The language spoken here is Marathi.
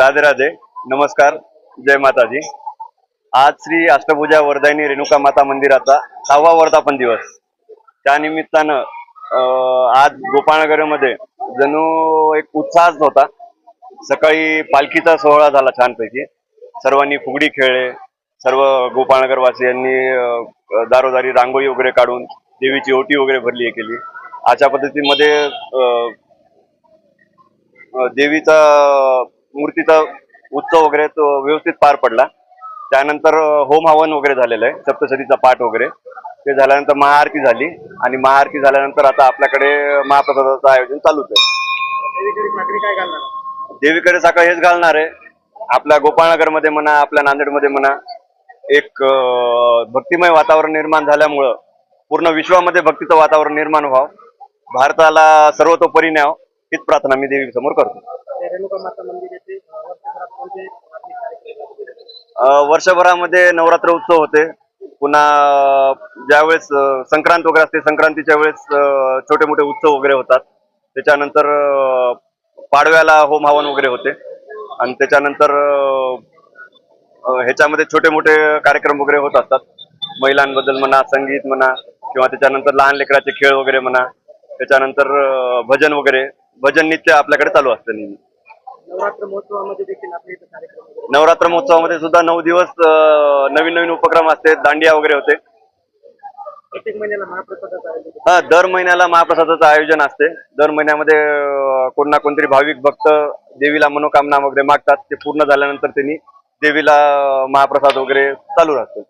राधे राधे नमस्कार जय माताजी. आज श्री अष्टभुजा वरदायनी रेणुका माता मंदिराचा सहावा वर्धापन दिवस. त्या निमित्तानं आज गोपाळनगरमध्ये जणू एक उत्साहच होता सकाळी पालखीचा सोहळा झाला छानपैकी. सर्वांनी फुगडी खेळले. सर्व गोपाळनगरवासियांनी दारोदारी रांगोळी वगैरे काढून देवीची ओटी वगैरे भरली हे केली. अशा पद्धतीमध्ये देवीचा मूर्तीचा उत्सव वगैरे तो व्यवस्थित पार पडला. त्यानंतर होम हवन वगैरे झालेलं आहे सप्तशतीचा पाठ वगैरे. ते झाल्यानंतर महाआरती झाली आणि महाआरती झाल्यानंतर आता आपल्याकडे महाप्रसादाचं आयोजन चालूच आहे. देवीकडे साखर हेच घालणार आहे. आपल्या गोपाळनगरमध्ये म्हणा आपल्या नांदेडमध्ये म्हणा एक भक्तिमय वातावरण निर्माण झाल्यामुळं पूर्ण विश्वामध्ये भक्तीचं वातावरण निर्माण व्हावं. भारताला सर्वतोपरी न्याव हीच प्रार्थना मी देवी समोर करतो. रेणुका माता मंदिर येथे वर्षभरात कोणते धार्मिक कार्यक्रम वर्षभरामध्ये नवरात्र उत्सव होते. पुन्हा ज्यावेळेस अं, संक्रांत वगैरे असते संक्रांतीच्या वेळेस छोटे मोठे उत्सव वगैरे होतात. त्याच्यानंतर अं, पाडव्याला होम हवन वगैरे होते. आणि त्याच्यानंतर अं, अं, ह्याच्यामध्ये छोटे मोठे कार्यक्रम वगैरे होत असतात. महिलांबद्दल म्हणा संगीत म्हणा किंवा त्याच्यानंतर लहान लेकराचे खेळ वगैरे म्हणा त्याच्यानंतर अं, भजन वगैरे. भजन नित्य आपल्याकडे चालू असतं नेहमी. नवरात्र महोत्सवामध्ये देखील आपल्या इथे कार्यक्रम. नवरात्र महोत्सवामध्ये सुद्धा नऊ दिवस अं, नवीन नवीन उपक्रम असते दांडिया वगैरे होते प्रत्येक महिन्याला महाप्रसादाचं आयोजन होतं. हा दर महिन्याला महाप्रसादाचं आयोजन असते दर महिन्यामध्ये अं, कोण ना कोणतरी भाविक भक्त देवीला मनोकामना वगैरे मागतात ते पूर्ण झाल्यानंतर त्यांनी देवीला अं, महाप्रसाद वगैरे चालू राहतो